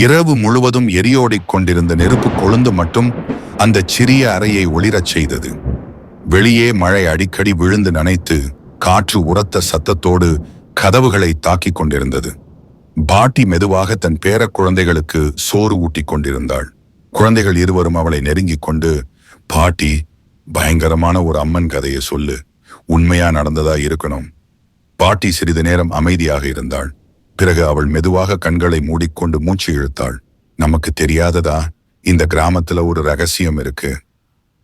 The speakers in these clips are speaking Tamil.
இரவு முழுவதும் எரியோடிக் கொண்டிருந்த நெருப்பு கொழுந்து மட்டும் அந்த சிறிய அறையை ஒளிரச் செய்தது. வெளியே மழை அடிக்கடி விழுந்து நனைத்து காற்று உரத்த சத்தத்தோடு கதவுகளை தாக்கிக் கொண்டிருந்தது. பாட்டி மெதுவாக தன் பேர குழந்தைகளுக்கு சோறு ஊட்டிக் கொண்டிருந்தாள். குழந்தைகள் இருவரும் அவளை நெருங்கிக் கொண்டு பாட்டி பயங்கரமான ஒரு அம்மன் கதையை சொல்லு. உண்மையா நடந்ததா இருக்கணும். பாட்டி சிறிது நேரம் அமைதியாக இருந்தாள். பிறகு அவள் மெதுவாக கண்களை மூடிக்கொண்டு மூச்சு இழுத்தாள். நமக்கு தெரியாததா? இந்த கிராமத்துல ஒரு ரகசியம் இருக்கு.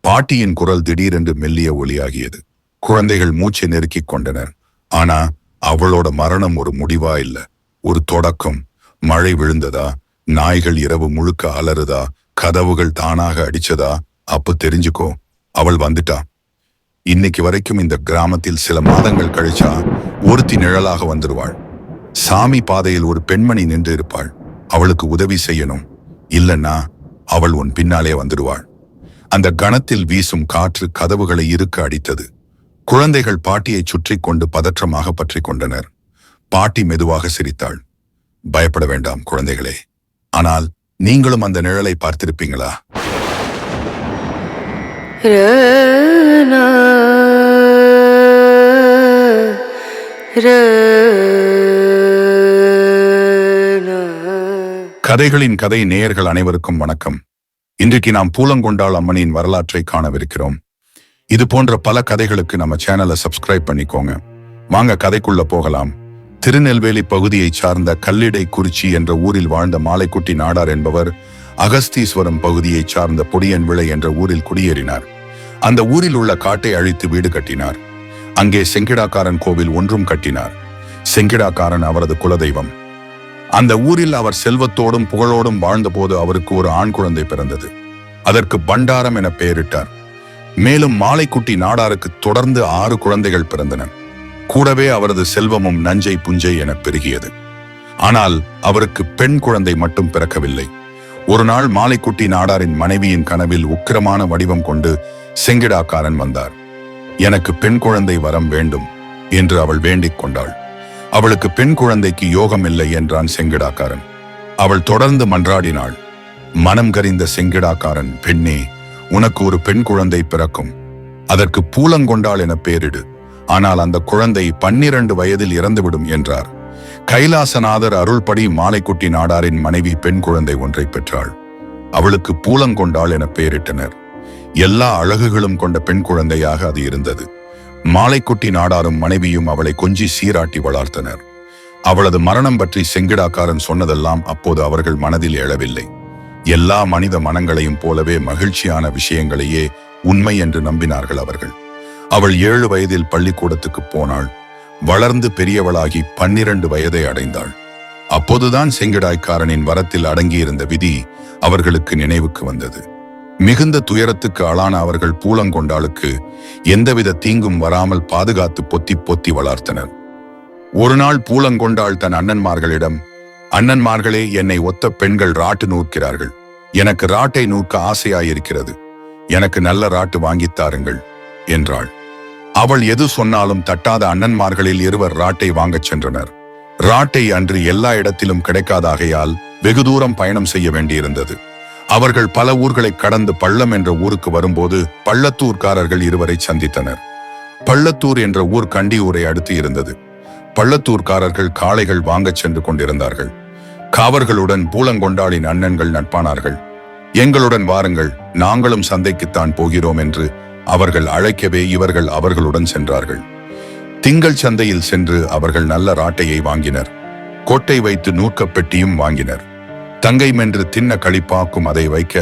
பாட்டியின் குரல் திடீரென்று மெல்லிய ஒலியாகியது. குழந்தைகள் மூச்சை நெருக்கிக் கொண்டனர். ஆனா அவளோட மரணம் ஒரு முடிவா இல்ல. ஒரு தொடக்கம். மழை விழுந்ததா? நாய்கள் இரவு முழுக்க அலறுதா? கதவுகள் தானாக அடிச்சதா? அப்ப தெரிஞ்சுக்கோ. அவள் வந்துட்டா. இன்னைக்கு வரைக்கும் இந்த கிராமத்தில் சில மாதங்கள் கழிச்சா ஒருத்தி நிழலாக வந்துருவாள். சாமி பாதையில் ஒரு பெண்மணி நின்று இருப்பாள். அவளுக்கு உதவி செய்யணும். இல்லன்னா அவள் உன் பின்னாலே வந்துடுவாள். அந்த கணத்தில் வீசும் காற்று கதவுகளை இருக்க அடித்தது. குழந்தைகள் பாட்டியை சுற்றி கொண்டு பதற்றமாக பற்றிக் கொண்டனர். பாட்டி மெதுவாக சிரித்தாள். பயப்பட வேண்டாம் குழந்தைகளே. ஆனால் நீங்களும் அந்த நிழலை பார்த்திருப்பீங்களா? ரே கதைகளின் கதை நேயர்கள் அனைவருக்கும் வணக்கம். இன்றைக்கு நாம் பூலங்கொண்டாள் அம்மனின் வரலாற்றை காணவிருக்கிறோம். இது போன்ற பல கதைகளுக்கு நம்ம சேனலை சப்ஸ்கிரைப் பண்ணிக்கோங்க. வாங்க கதைக்குள்ள போகலாம். திருநெல்வேலி பகுதியைச் சார்ந்த கல்லிடை குறிச்சி என்ற ஊரில் வாழ்ந்த மாலைக்குட்டி நாடார் என்பவர் அகஸ்தீஸ்வரம் பகுதியைச் சார்ந்த பொடியன் விளை என்ற ஊரில் குடியேறினார். அந்த ஊரில் உள்ள காட்டை அழித்து வீடு கட்டினார். அங்கே செங்கிடாக்காரன் கோவில் ஒன்றும் கட்டினார். செங்கிடாக்காரன் அவரது குலதெய்வம். அந்த ஊரில் அவர் செல்வத்தோடும் புகழோடும் வாழ்ந்தபோது அவருக்கு ஒரு ஆண் குழந்தை பிறந்தது. அதற்கு பண்டாரம் என பெயரிட்டார். மேலும் மாலைக்குட்டி நாடாருக்கு தொடர்ந்து ஆறு குழந்தைகள் பிறந்தன. கூடவே அவரது செல்வமும் நஞ்சை புஞ்சை என பெருகியது. ஆனால் அவருக்கு பெண் குழந்தை மட்டும் பிறக்கவில்லை. ஒரு நாள் மாலைக்குட்டி நாடாரின் மனைவியின் கனவில் உக்கிரமான வடிவம் கொண்டு செங்கிடாக்காரன் வந்தார். எனக்கு பெண் குழந்தை வரம் வேண்டும் என்று அவள் வேண்டிக் கொண்டாள். அவளுக்கு பெண் குழந்தைக்கு யோகம் இல்லை என்றான் செங்கிடாக்காரன். அவள் தொடர்ந்து மன்றாடினாள். மனம் கரிந்த செங்கிடாக்காரன் பெண்ணே உனக்கு ஒரு பெண் குழந்தை பிறக்கும். அதற்கு பூலங்கொண்டாள் என பெயரிடு ஆனால் அந்த குழந்தை பன்னிரண்டு வயதில் இறந்துவிடும் என்றார். கைலாசநாதர் அருள்படி மாலைக்குட்டி நாடாரின் மனைவி பெண் குழந்தை ஒன்றை பெற்றாள். அவளுக்கு பூலங்கொண்டாள் என பெயரிட்டனர் எல்லா அழகுகளும் கொண்ட பெண் குழந்தையாக அது இருந்தது. மாலைக்குட்டி நாடாரும் மனைவியும் அவளை கொஞ்சி சீராட்டி வளர்த்தனர். அவளது மரணம் பற்றி செங்கிடாக்காரன் சொன்னதெல்லாம் அப்போது அவர்கள் மனதில் எழவில்லை. எல்லா மனித மனங்களையும் போலவே மகிழ்ச்சியான விஷயங்களையே உண்மை என்று நம்பினார்கள் அவர்கள். அவள் ஏழு வயதில் பள்ளிக்கூடத்துக்கு போனாள். வளர்ந்து பெரியவளாகி பன்னிரண்டு வயதை அடைந்தாள். அப்போதுதான் செங்கிடாய்க்காரனின் வரத்தில் அடங்கியிருந்த விதி அவர்களுக்கு நினைவுக்கு வந்தது. மிகுந்த துயரத்துக்கு ஆளான அவர்கள் பூலங்கொண்டாளுக்கு எந்தவித தீங்கும் வராமல் பாதுகாத்து பொத்தி பொத்தி வளர்த்தனர். ஒரு நாள் பூலங்கொண்டாள் தன் அண்ணன்மார்களிடம் அண்ணன்மார்களே என்னை ஒத்த பெண்கள் ராட்டு நூற்கிறார்கள். எனக்கு ராட்டை நூற்க ஆசையாயிருக்கிறது. எனக்கு நல்ல ராட்டு வாங்கித் தாருங்கள் என்றாள். அவள் எது சொன்னாலும் தட்டாத அண்ணன்மார்களில் இருவர் ராட்டை வாங்கச் சென்றனர். ராட்டை அன்று எல்லா இடத்திலும் கிடைக்காதாகையால் வெகு தூரம் பயணம் செய்ய வேண்டியிருந்தது. அவர்கள் பல ஊர்களை கடந்து பள்ளம் என்ற ஊருக்கு வரும்போது பள்ளத்தூர்காரர்கள் இருவரை சந்தித்தனர். பள்ளத்தூர் என்ற ஊர் கண்டியூரை அடுத்து இருந்தது. பள்ளத்தூர்காரர்கள் காளைகள் வாங்கச் சென்று கொண்டிருந்தார்கள். காவர்களுடன் பூலங்கொண்டாளின் அண்ணன்கள் நட்பானார்கள். எங்களுடன் வாருங்கள் நாங்களும் சந்தைக்குத்தான் போகிறோம் என்று அவர்கள் அழைக்கவே இவர்கள் அவர்களுடன் சென்றார்கள். திங்கள் சந்தையில் சென்று அவர்கள் நல்ல ராட்டையை வாங்கினர். கோட்டை வைத்து நூற்கப் பெட்டியும் வாங்கினர். தங்கை மென்று தின்ன களிப்பாக்கும் அதை வைக்க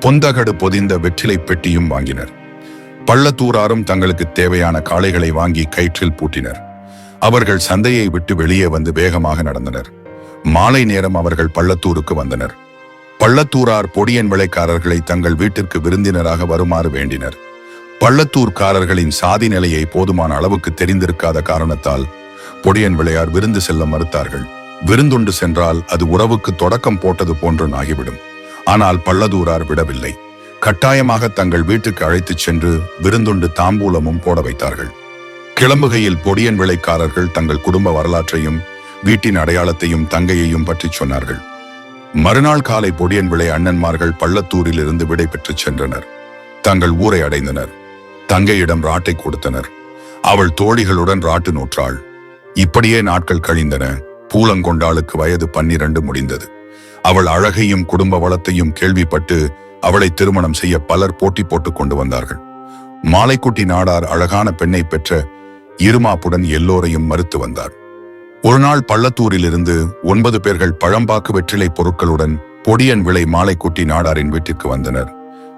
பொந்தகடு பொதிந்த வெற்றிலை பெட்டியும் வாங்கினர். பள்ளத்தூராரும் தங்களுக்கு தேவையான காளைகளை வாங்கி கயிற்றில் பூட்டினர். அவர்கள் சந்தையை விட்டு வெளியே வந்து வேகமாக நடந்தனர். மாலை நேரம் அவர்கள் பள்ளத்தூருக்கு வந்தனர். பள்ளத்தூரார் பொடியன் விளைக்காரர்களை தங்கள் வீட்டிற்கு விருந்தினராக வருமாறு வேண்டினர். பள்ளத்தூர்காரர்களின் சாதி நிலையை போதுமான அளவுக்கு தெரிந்திருக்காத காரணத்தால் பொடியன் விளையார் விருந்து செல்ல மறுத்தார்கள். விருந்துண்டு சென்றால் அது உறவுக்கு தொடக்கம் போட்டது போன்று ஆகிவிடும் ஆனால் பள்ளதூரார் விடவில்லை. கட்டாயமாக தங்கள் வீட்டுக்கு அழைத்துச் சென்று விருந்துண்டு தாம்பூலமும் போட வைத்தார்கள். கிளம்புகையில் பொடியன் விளைக்காரர்கள் தங்கள் குடும்ப வரலாற்றையும் வீட்டின் அடையாளத்தையும் தங்கையையும் பற்றி சொன்னார்கள். மறுநாள் காலை பொடியன் விளை அண்ணன்மார்கள் பள்ளத்தூரில் இருந்து விடை சென்றனர். தங்கள் ஊரை அடைந்தனர். தங்கையிடம் ராட்டை கொடுத்தனர். அவள் தோழிகளுடன் ராட்டு நூற்றாள். இப்படியே நாட்கள் கழிந்தன. பூலங்கொண்டாளுக்கு வயது பன்னிரண்டு முடிந்தது. அவள் அழகையும் குடும்ப வளத்தையும் கேள்விப்பட்டு அவளை திருமணம் செய்ய பலர் போட்டி போட்டுக் கொண்டு வந்தார்கள். மாலைக்குட்டி நாடார் அழகான பெண்ணை பெற்ற இருமாப்புடன் எல்லோரையும் மறுத்து வந்தார். ஒரு நாள் ஒன்பது பேர்கள் பழம்பாக்கு வெற்றிலை பொருட்களுடன் பொடியன் விளை மாலைக்குட்டி நாடாரின் வீட்டிற்கு வந்தனர்.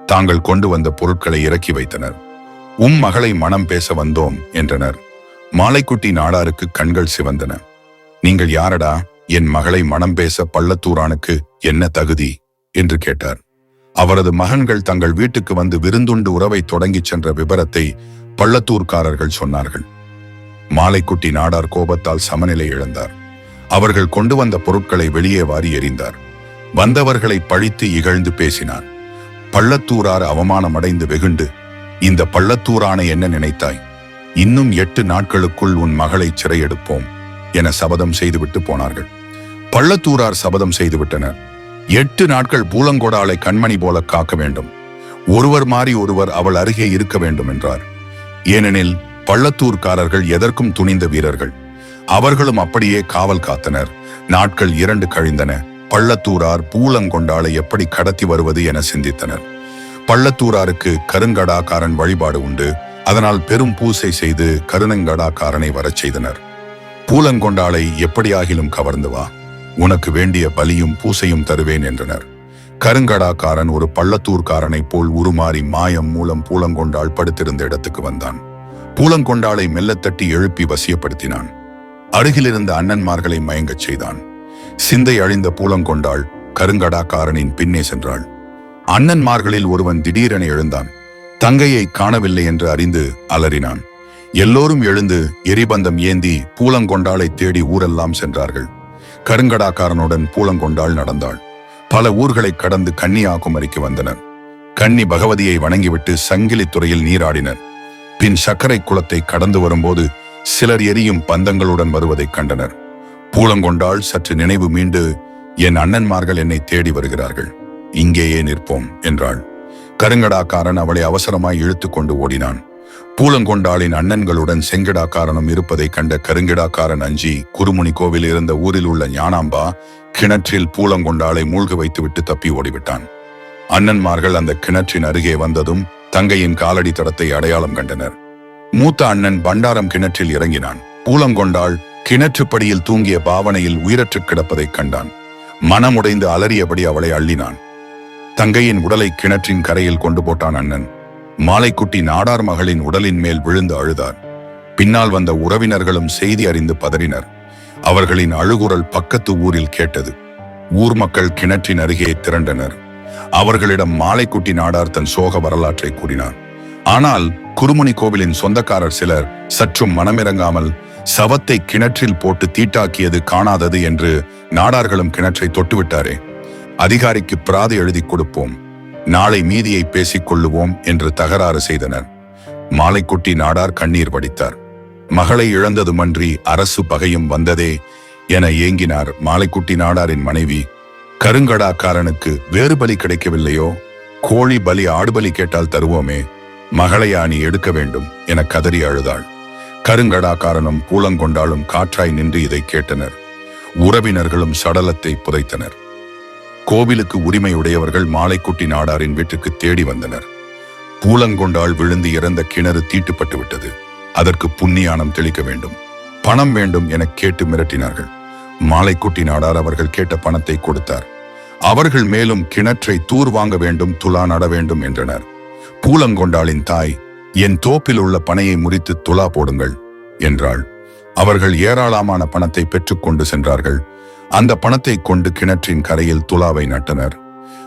தாங்கள் கொண்டு வந்த பொருட்களை இறக்கி வைத்தனர். உம் மகளை மனம் பேச வந்தோம் என்றனர். மாலைக்குட்டி நாடாருக்கு கண்கள் சிவந்தன. நீங்கள் யாரடா என் மகளை மனம் பேச பள்ளத்தூரானுக்கு என்ன தகுதி? என்று கேட்டார். அவரது மகன்கள் தங்கள் வீட்டுக்கு வந்து விருந்துண்டு உறவை தொடங்கிச் சென்ற விபரத்தை பள்ளத்தூர்காரர்கள் சொன்னார்கள். மாலைக்குட்டி நாடார் கோபத்தால் சமநிலை இழந்தார். அவர்கள் கொண்டு வந்த பொருட்களை வெளியே வாரி எறிந்தார். வந்தவர்களை பழித்து இகழ்ந்து பேசினார். பள்ளத்தூரார் அவமானமடைந்து வெகுண்டு இந்த பள்ளத்தூரானை என்ன நினைத்தாய்? இன்னும் எட்டு நாட்களுக்குள் உன் மகளை சிறையெடுப்போம். என சபதம் செய்துவிட்டு போனார்கள். பள்ளத்தூரார் சபதம் செய்துவிட்டனர். எட்டு நாட்கள் பூலங்கொடாலை கண்மணி போல காக்க வேண்டும். ஒருவர் மாறி ஒருவர் அவள் அருகே இருக்க வேண்டும் என்றார். ஏனெனில் பள்ளத்தூர்காரர்கள் எதற்கும் துணிந்த வீரர்கள். அவர்களும் அப்படியே காவல் காத்தனர். நாட்கள் இரண்டு கழிந்தன. பள்ளத்தூரார் பூலங்கொண்டாளை எப்படி கடத்தி வருவது என சிந்தித்தனர். பள்ளத்தூராருக்கு கருங்கடாக்காரன் வழிபாடு உண்டு. அதனால் பெரும் பூசை செய்து கருணங்கடாக்காரனை வரச் செய்தனர். பூலங்கொண்டாளை எப்படியாகிலும் கவர்ந்து வா. உனக்கு வேண்டிய பலியும் பூசையும் தருவேன் என்றனர். கருங்கடாக்காரன் ஒரு பள்ளத்தூர்காரனைப் போல் உருமாறி மாயம் மூலம் பூலங்கொண்டாள் படுத்திருந்த இடத்துக்கு வந்தான். பூலங்கொண்டாளை மெல்லத்தட்டி எழுப்பி வசியப்படுத்தினான். அருகிலிருந்த அண்ணன்மார்களை மயங்கச் செய்தான். சிந்தை அழிந்த பூலங்கொண்டாள் கருங்கடாக்காரனின் பின்னே சென்றாள். அண்ணன்மார்களில் ஒருவன் திடீரென எழுந்தான். தங்கையை காணவில்லை என்று அறிந்து அலறினான். எல்லோரும் எழுந்து எரிபந்தம் ஏந்தி பூலங்கொண்டாளை தேடி ஊரெல்லாம் சென்றார்கள். கருங்கடாக்காரனுடன் பூலங்கொண்டாள் நடந்தாள். பல ஊர்களை கடந்து கன்னியாகுமரிக்கு வந்தனர். கன்னி பகவதியை வணங்கிவிட்டு சங்கிலி துறையில் நீராடினர். பின் சர்க்கரை குளத்தை கடந்து வரும்போது சிலர் எரியும் பந்தங்களுடன் வருவதைக் கண்டனர். பூலங்கொண்டாள் சற்று நினைவு மீண்டு என் அண்ணன்மார்கள் என்னை தேடி வருகிறார்கள். இங்கேயே நிற்போம் என்றாள். கருங்கடாக்காரன் அவளை அவசரமாய் இழுத்து கொண்டு ஓடினான். பூலங்கொண்டாளின் அண்ணன்களுடன் செங்கடாக்காரனும் இருப்பதை கண்ட கருங்கிடாக்காரன் அஞ்சி குருமுனி கோவில் இருந்த ஊரில் உள்ள ஞானாம்பா கிணற்றில் பூலங்கொண்டாளை மூழ்க வைத்துவிட்டு தப்பி ஓடிவிட்டான். அண்ணன்மார்கள் அந்த கிணற்றின் அருகே வந்ததும் தங்கையின் காலடி தடத்தை அடையாளம் கண்டனர். மூத்த அண்ணன் பண்டாரம் கிணற்றில் இறங்கினான். பூலங்கொண்டாள் கிணற்றுப்படியில் தூங்கிய பாவனையில் உயிரற்று கிடப்பதைக் கண்டான். மனமுடைந்து அலறியபடி அவளை அள்ளினான். தங்கையின் உடலை கிணற்றின் கரையில் கொண்டு போட்டான் அண்ணன். மாலைக்குட்டி நாடார் மகளின் உடலின் மேல் விழுந்து அழுதார் பின்னால் வந்த உறவினர்களும் செய்தி அறிந்து பதறினர். அவர்களின் அழுகுரல் பக்கத்து ஊரில் கேட்டது. ஊர் மக்கள் கிணற்றின் அருகே திரண்டனர். அவர்களிடம் மாலைக்குட்டி நாடார் தன் சோக வரலாற்றை கூறினார் ஆனால் குருமணி கோவிலின் சொந்தக்காரர் சிலர் சற்றும் மனமிறங்காமல் சவத்தை கிணற்றில் போட்டு தீட்டாக்கியது காணாதது என்று நாடார்களும் கிணற்றை தொட்டுவிட்டாரே. அதிகாரிக்கு பிராதி எழுதி கொடுப்போம். நாளை மீதியை பேசிக் கொள்ளுவோம் என்று தகராறு செய்தனர். மாலைக்குட்டி நாடார் கண்ணீர் வடித்தார். மகளை இழந்ததுமன்றி அரசு பகையும் வந்ததே என ஏங்கினார் மாலைக்குட்டி நாடாரின் மனைவி. கருங்கடாக்காரனுக்கு வேறு பலி கிடைக்கவில்லையோ? கோழி பலி ஆடுபலி கேட்டால் தருவோமே? மகளையா நீ எடுக்க வேண்டும் என கதறி அழுதாள். கருங்கடாக்காரனும் பூலங்கொண்டாலும் காற்றாய் நின்று இதை கேட்டனர். உறவினர்களும் சடலத்தை புதைத்தனர். கோவிலுக்கு உரிமையுடையவர்கள் மாலைக்குட்டி நாடாரின் வீட்டுக்கு தேடி வந்தனர். பூலங்கொண்டால் விழுந்து இறந்த கிணறு தீட்டுப்பட்டு விட்டது. அதற்கு புண்ணியானம் தெளிக்க வேண்டும். பணம் வேண்டும் என கேட்டு மிரட்டினார்கள். மாலைக்குட்டி நாடார் அவர்கள் கேட்ட பணத்தை கொடுத்தார். அவர்கள் மேலும் கிணற்றை தூர் வாங்க வேண்டும் துலா நட வேண்டும் என்றனர். பூலங்கொண்டாளின் தாய் என் தோப்பில் உள்ள பனையை முறித்து துலா போடுங்கள் என்றாள். அவர்கள் ஏராளமான பணத்தை பெற்றுக்கொண்டு சென்றார்கள். அந்த பணத்தை கொண்டு கிணற்றின் கரையில் துலாவை நட்டனர்.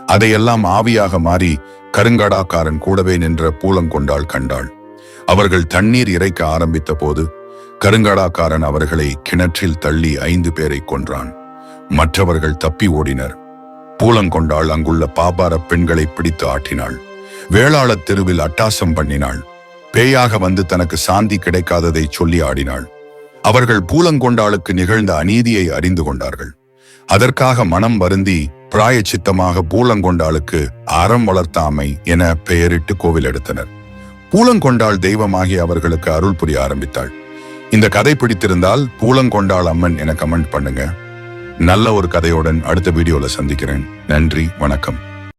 அதையெல்லாம் ஆவியாக மாறி கருங்கடாக்காரன் கூடவே நின்ற பூலங்கொண்டாள் கண்டாள் அவர்கள் தண்ணீர் இறைக்க ஆரம்பித்த போது கருங்கடாக்காரன் அவர்களை கிணற்றில் தள்ளி ஐந்து பேரை கொன்றான். மற்றவர்கள் தப்பி ஓடினர். பூலங்கொண்டாள் அங்குள்ள பாபார பெண்களை பிடித்து ஆட்டினாள். வேளாளத் தெருவில் அட்டாசம் பண்ணினாள். பேயாக வந்து தனக்கு சாந்தி கிடைக்காததை சொல்லி ஆடினாள். அவர்கள் பூலங்கொண்டாளுக்கு நிகழ்ந்த அநீதியை அறிந்து கொண்டார்கள். அதற்காக மனம் வருந்தி பிராயச்சித்தமாக பூலங்கொண்டாளுக்கு அறம் வளர்த்தாமை என பெயரிட்டு கோவில் எடுத்தனர். பூலங்கொண்டாள் தெய்வமாகி அவர்களுக்கு அருள் புரிய ஆரம்பித்தாள். இந்த கதை பிடித்திருந்தால் பூலங்கொண்டாள் அம்மன் என கமெண்ட் பண்ணுங்க. நல்ல ஒரு கதையுடன் அடுத்த வீடியோல சந்திக்கிறேன். நன்றி வணக்கம்.